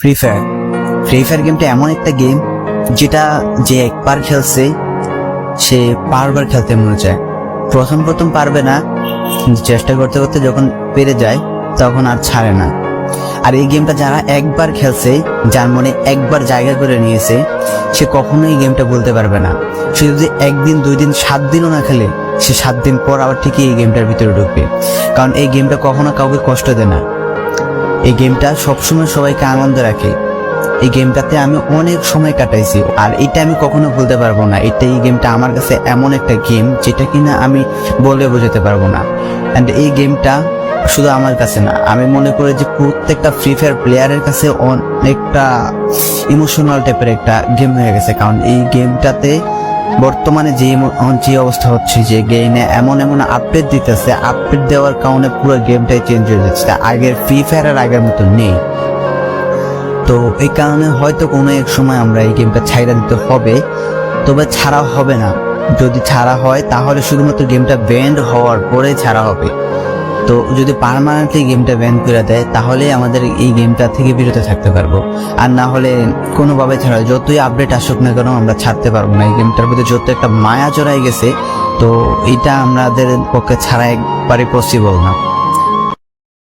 Free fire free fire গেমটা এমন একটা গেম যেটা যে একবার খেলছে, সে বারবার খেলতে মনে চায়। প্রথম প্রথম পারবে না, চেষ্টা করতে করতে যখন পেরে যায়, তখন আর ছাড়ে না। আর এই গেমটা যারা একবার খেলছে, যার মনে একবার জায়গা করে নিয়েছে, সে কখনোই এই গেমটা বলতে পারবে না। সে যদি একদিন, দুই দিন, সাত দিনও না খেলে, সে সাত দিন পর আবার ঠিকই এই গেমটার ভিতরে ঢুকবে। কারণ এই গেমটা কখনো কাউকে কষ্ট দেয় না। এই গেমটা সবসময় সবাইকে আনন্দ রাখে। এই গেমটাতে আমি অনেক সময় কাটাইছি আর এটা আমি কখনো ভুলতে পারব না। এটা এই গেমটা আমার কাছে এমন একটা গেম যেটা কিনা আমি বলে বোঝাতে পারব না। অ্যান্ড এই গেমটা শুধু আমার কাছে না, আমি মনে করি যে প্রত্যেকটা ফ্রি ফায়ার প্লেয়ারের কাছে অনেকটা ইমোশনাল টাইপের একটা গেম হয়ে গেছে। কারণ এই গেমটাতে বর্তমানে যে যে অবস্থা হচ্ছে যে গেমে এমন এমন আপডেট দিতেছে আপডেট দেওয়ার কারণে পুরো গেমটাই চেঞ্জ হয়ে যাচ্ছে। আগের ফ্রি ফায়ারের আগের মতো নেই। তো এই কারণে হয়তো কোনো এক সময় আমরা এই গেমটা ছাইড়া দিতে হবে। তবে ছাড়া হবে না। যদি ছাড়া হয়, তাহলে শুধুমাত্র গেমটা ব্যান্ড হওয়ার পরে ছাড়া হবে। তো যদি পারমানেন্টলি গেমটা ব্যান করে দেয়, তাহলে আমাদের এই গেমটা থেকে বিরত থাকতে পারব। আর না হলে কোনোভাবে ছাড়া যতই আপডেট আসুক না কেন, আমরা ছাড়তে পারব না। এই গেমটার প্রতি যত একটা মায়া চড়াই গেছে, তো এটা আমাদের পক্ষে ছাড়া একবারে পসিবল না।